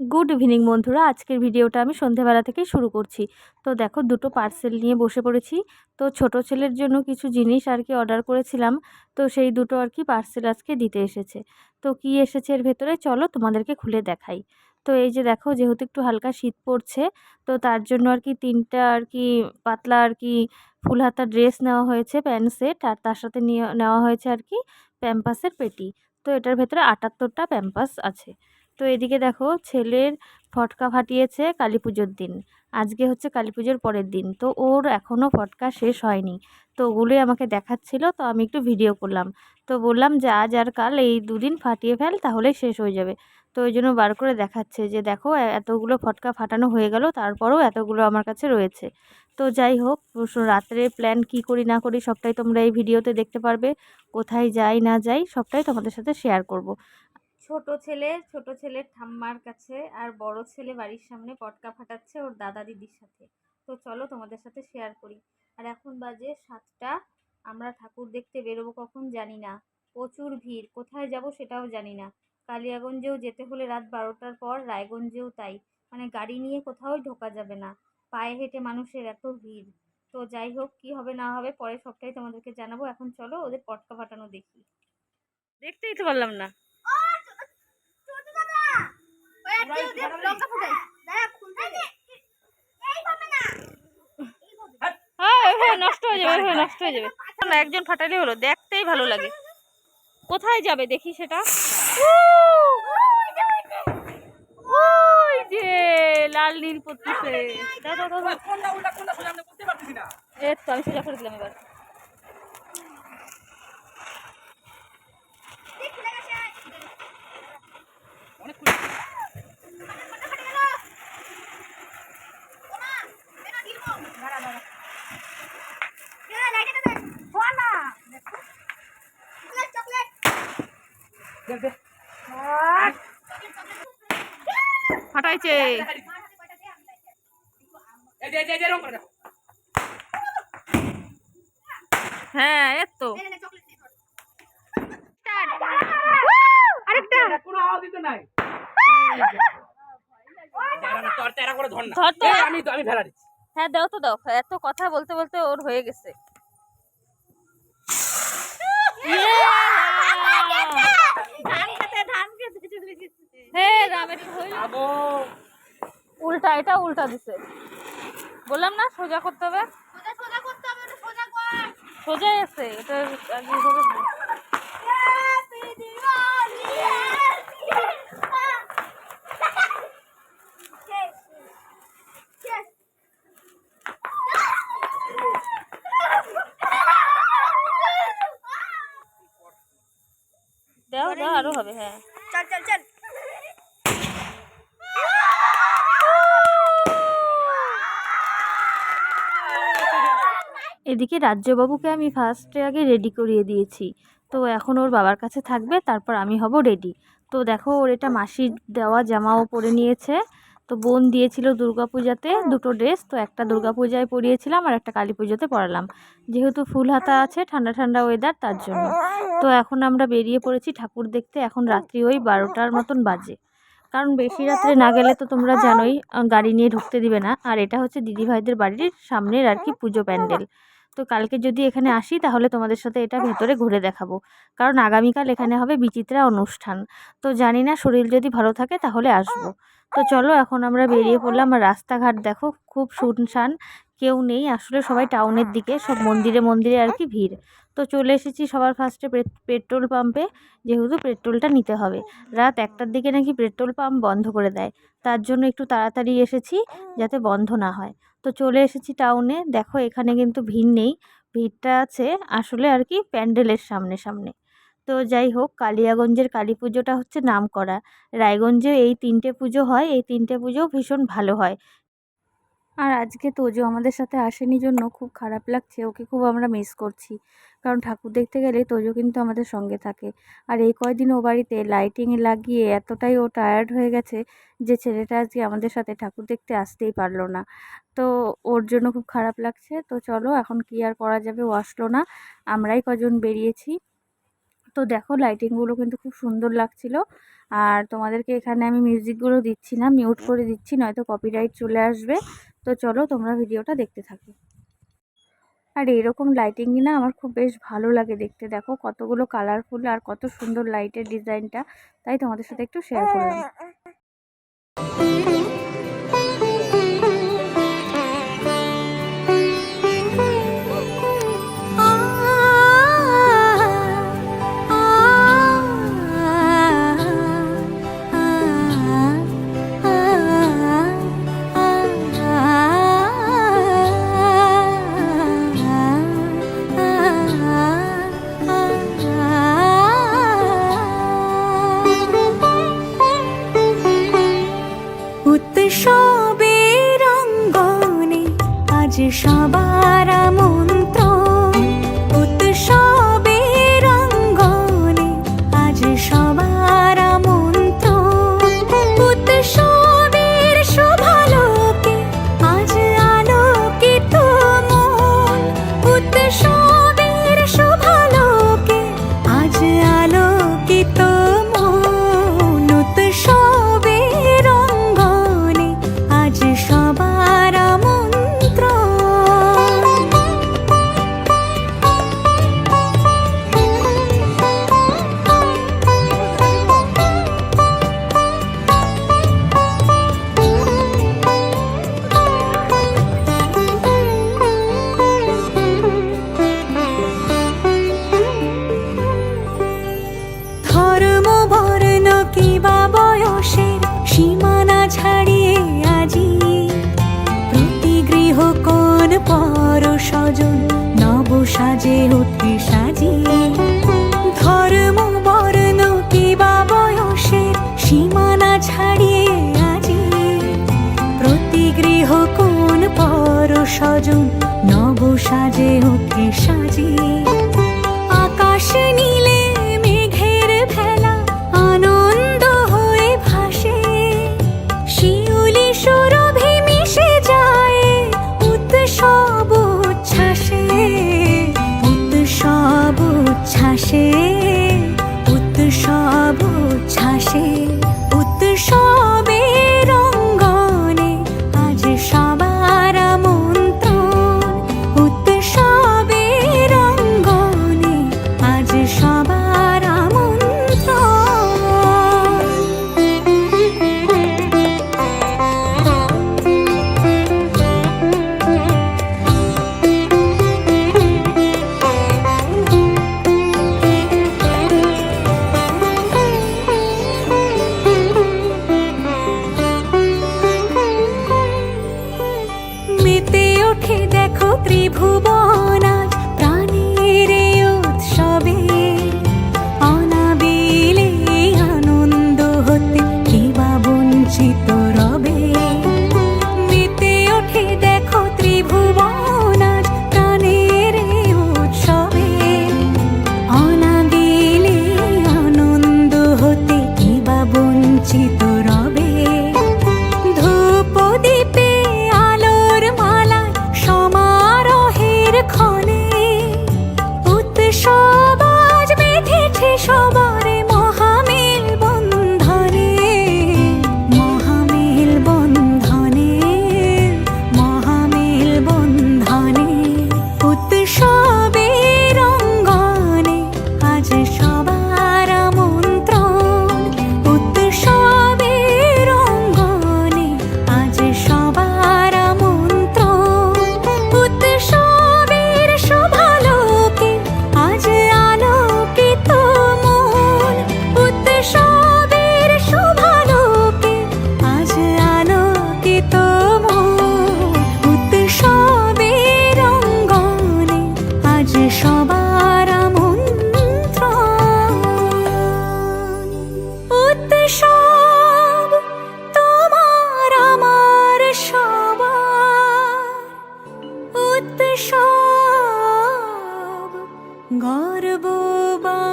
Good evening বন্ধুরা। আজকের ভিডিওটা আমি সন্ধেবেলা থেকেই শুরু করছি। তো দেখো, দুটো পার্সেল নিয়ে বসে পড়েছি। তো ছোট ছেলের জন্য কিছু জিনিস আর কি অর্ডার করেছিলাম। তো সেই দুটো আর কি পার্সেল আজকে দিতে এসেছে। তো কি এসেছে এর ভেতরে? চলো তোমাদেরকে খুলে দেখাই। তো এই যে দেখো, যেহেতু একটু হালকা শীত পড়ছে, তো তার জন্য আর কি তিনটা আর কি পাতলা আর কি ফুল হাতা ড্রেস নেওয়া হয়েছে প্যান্ট সেট আর তার সাথে নিয়ে নেওয়া হয়েছে আর কি প্যাম্পাসের পেটি। তো এটার ভেতরে আটাত্তরটা প্যাম্পাস আছে। তো এদিকে দেখো ছেলের ফটকা ফাটিয়েছে কালী পুজোর দিন। আজকে হচ্ছে কালী পুজোর পরের দিন। তো ওর এখনও ফটকা শেষ হয়নি। তো ওগুলোই আমাকে দেখাচ্ছিল, তো আমি একটু ভিডিও করলাম। তো বললাম যে আজ আর কাল এই দুদিন ফাটিয়ে ফেল, তাহলে শেষ হয়ে যাবে। তো ওই জন্য বার করে দেখাচ্ছে যে দেখো এতগুলো ফটকা ফাটানো হয়ে গেল, তারপরেও এতগুলো আমার কাছে রয়েছে। তো যাই হোক রাত্রে প্ল্যান কি করি না করি সবটাই তোমরা এই ভিডিওতে দেখতে পারবে। কোথায় যাই না যাই সবটাই তোমাদের সাথে শেয়ার করব। ছোট ছেলে, ছোট ছেলের ঠাম্মার কাছে আর বড় ছেলে বাড়ির সামনে পটকা ফাটাচ্ছে ওর দাদা দিদির সাথে। তো চলো তোমাদের সাথে শেয়ার করি। আর এখন বাজে সাতটা, আমরা ঠাকুর দেখতে বেরোবো কখন জানি না। প্রচুর ভিড়, কোথায় যাব সেটাও জানি না। কালিয়াগঞ্জেও যেতে হলে রাত বারোটার পর, রায়গঞ্জেও তাই। মানে গাড়ি নিয়ে কোথাও ঢোকা যাবে না। পায়ে হেঁটে মানুষের এত ভিড়। তো যাই হোক, কী হবে না হবে পরে সবটাই তোমাদেরকে জানাব। এখন চলো ওদের পটকা ফাটানো দেখি। দেখতেই তো পারলাম না হ্যাঁ ওইভাবে নষ্ট হয়ে যাবে নষ্ট হয়ে যাবে একজন ফাটালে হলো দেখতেই ভালো লাগে কোথায় যাবে দেখি সেটা ওই যে লাল নীল পড়তেছে। এই তো আমি সোজা করে দিলাম এবার ফাটাইছে। হ্যাঁ এই তো আরেকটা। কোনো আওয়াজ দিতে নাই। হ্যাঁ দাও তো দাও। এত কথা বলতে বলতে ওর হয়ে গেছে। উল্টা এটা উল্টা দিছে। বললাম না সোজা করতে হবে? সোজা আছে এটা আগে এভাবে দিই। দাও দাও আরও হবে হ্যাঁ। চল চল চল। এদিকে রাজ্যবাবুকে আমি ফার্স্টে আগে রেডি করিয়ে দিয়েছি। তো এখন ওর বাবার কাছে থাকবে তারপর আমি হব রেডি তো দেখো ওর এটা মাসির দেওয়া জামাও পরে নিয়েছে। তো বোন দিয়েছিল দুর্গাপূজাতে দুটো ড্রেস তো একটা দুর্গাপূজায় পরিয়েছিলাম আর একটা কালী পুজোতে পরালাম। যেহেতু ফুল হাতা আছে ঠান্ডা ঠান্ডা ওয়েদার তার জন্য। তো এখন আমরা বেরিয়ে পড়েছি ঠাকুর দেখতে এখন রাত্রি ওই বারোটার মতন বাজে। কারণ বেশি রাত্রে না গেলে তো তোমরা জানোই গাড়ি নিয়ে ঢুকতে দিবে না। আর এটা হচ্ছে দিদিভাইদের বাড়ির সামনের আর কি পুজো প্যান্ডেল। তো কালকে যদি এখানে আসি, তাহলে তোমাদের সাথে এটা ভেতরে ঘুরে দেখাবো। কারণ আগামীকাল এখানে হবে বিচিত্রা অনুষ্ঠান। তো জানি না শরীর যদি ভালো থাকে, তাহলে আসব। তো চলো এখন আমরা বেরিয়ে পড়লাম। আর রাস্তাঘাট দেখো, খুব শুনশান। কেউ নেই। আসলে সবাই টাউনের দিকে, সব মন্দিরে মন্দিরে আর কি ভিড়। তো চলে এসেছি সবার ফার্স্টে পেট্রোল পাম্পে যেহেতু পেট্রোলটা নিতে হবে। রাত একটার দিকে নাকি পেট্রোল পাম্প বন্ধ করে দেয়। তার জন্য একটু তাড়াতাড়ি এসেছি যাতে বন্ধ না হয়। তো চলে এসেছি টাউনে দেখো এখানে কিন্তু ভিড় নেই। ভিড়টা আছে আসলে আর কি প্যান্ডেলের সামনে সামনে। তো যাই হোক, কালিয়াগঞ্জের কালী পুজোটা হচ্ছে নাম করা রায়গঞ্জে এই তিনটে পুজো হয়। এই তিনটে পুজো ভীষণ ভালো হয়। আর আজকে তোজো আমাদের সাথে আসেনি জন্য খুব খারাপ লাগছে, ওকে খুব আমরা মিস করছি। কারণ ঠাকুর দেখতে গেলে তোজো কিন্তু আমাদের সঙ্গে থাকে। আর এই কয়দিন ও বাড়িতে লাইটিং লাগিয়ে এতটাই ও টায়ার্ড হয়ে গেছে যে ছেলেটা আজকে আমাদের সাথে ঠাকুর দেখতে আসতেই পারল না। তো ওর জন্য খুব খারাপ লাগছে। তো চলো এখন কি আর করা যাবে ও আসলো না, আমরাই কজন বেরিয়েছি। তো দেখো লাইটিংগুলো কিন্তু খুব সুন্দর লাগছিল। আর তোমাদেরকে এখানে আমি মিউজিকগুলো দিচ্ছি না মিউট করে দিচ্ছি, নয়তো কপিরাইট চলে আসবে। তো চলো তোমরা ভিডিওটা দেখতে থাকো। আর এরকম লাইটিংই না আমার খুব বেশ ভালো লাগে দেখতে। দেখো কতগুলো কালারফুল আর কত সুন্দর লাইটের ডিজাইনটা তাই তোমাদের সাথে একটু শেয়ার করলাম। নব সাজে উঠে ধর্ম, বর্ণ, কিবা বয়সের সীমানা ছাড়িয়ে আজি। প্রতি গৃহ কোন পর স্বজন নব সাজে উঠে সাজিয়ে। আজ সবার গর্ব বাংলা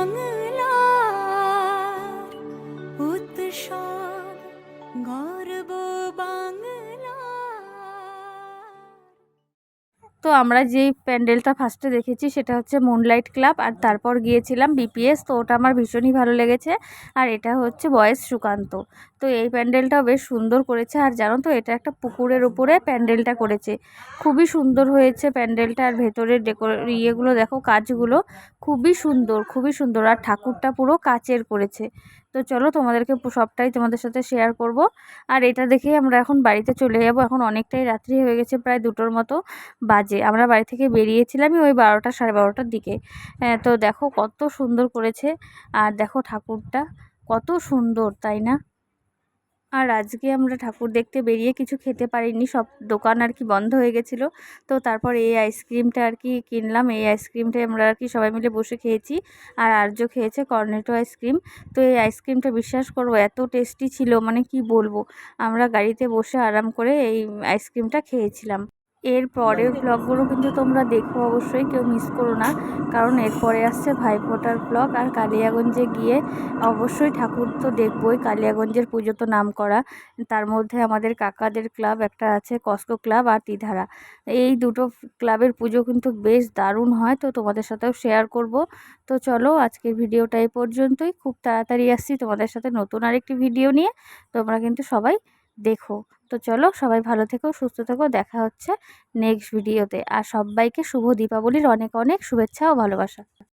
আমরা যেই প্যান্ডেলটা ফার্স্টে দেখেছি সেটা হচ্ছে মুনলাইট ক্লাব আর তারপর গিয়েছিলাম বিপিএস তো ওটা আমার ভীষণই ভালো লেগেছে। আর এটা হচ্ছে বয়েস সুকান্ত তো এই প্যান্ডেলটাও বেশ সুন্দর করেছে। আর জানো তো, এটা একটা পুকুরের উপরে প্যান্ডেলটা করেছে। খুবই সুন্দর হয়েছে প্যান্ডেলটা। আর ভেতরের ডেকো ইয়েগুলো দেখো, কাজগুলো খুবই সুন্দর খুবই সুন্দর। আর ঠাকুরটা পুরো কাচের করেছে। তো চলো তোমাদেরকে সবটাই তোমাদের সাথে শেয়ার করব। আর এটা দেখেই আমরা এখন বাড়িতে চলে যাব। এখন অনেকটাই রাত্রি হয়ে গেছে প্রায় দুটোর মতো বাজে। আমরা বাড়ি থেকে বেরিয়েছিলামই ওই বারোটা সাড়ে বারোটার দিকে। হ্যাঁ, তো দেখো কত সুন্দর করেছে। আর দেখো ঠাকুরটা কত সুন্দর তাই না? আর আজকে আমরা ঠাকুর দেখতে বেরিয়ে কিছু খেতে পারিনি, সব দোকান আর কি বন্ধ হয়ে গেছিল। তো তারপর এই আইসক্রিমটা আর কি কিনলাম, এই আইসক্রিমটা আমরা আর কি সবাই মিলে বসে খেয়েছি। আর আর্য খেয়েছে কর্নেটো আইসক্রিম। তো এই আইসক্রিমটা বিশ্বাস করব, এত টেস্টি ছিল মানে কি বলব? আমরা গাড়িতে বসে আরাম করে এই আইসক্রিমটা খেয়েছিলাম। এর পরের ব্লগগুলো কিন্তু তোমরা দেখো অবশ্যই, কেউ মিস করো না। কারণ এরপরে আসছে ভাইফোঁটার ব্লগ আর কালিয়াগঞ্জে গিয়ে অবশ্যই ঠাকুর তো দেখবই, কালিয়াগঞ্জের পুজো তো নাম করা তার মধ্যে আমাদের কাকাদের ক্লাব একটা আছে কস্কো ক্লাব আর তিধারা। এই দুটো ক্লাবের পুজো কিন্তু বেশ দারুণ হয়, তো তোমাদের সাথেও শেয়ার করব। তো চলো, আজকের ভিডিওটা এই পর্যন্তই। খুব তাড়াতাড়ি আসছি তোমাদের সাথে নতুন আরেকটি ভিডিও নিয়ে। তোমরা কিন্তু সবাই দেখো। তো চলো সবাই ভালো থেকো, সুস্থ থেকো, দেখা হচ্ছে নেক্সট ভিডিওতে আর সবাইকে শুভ দীপাবলির অনেক অনেক শুভেচ্ছা ও ভালোবাসা।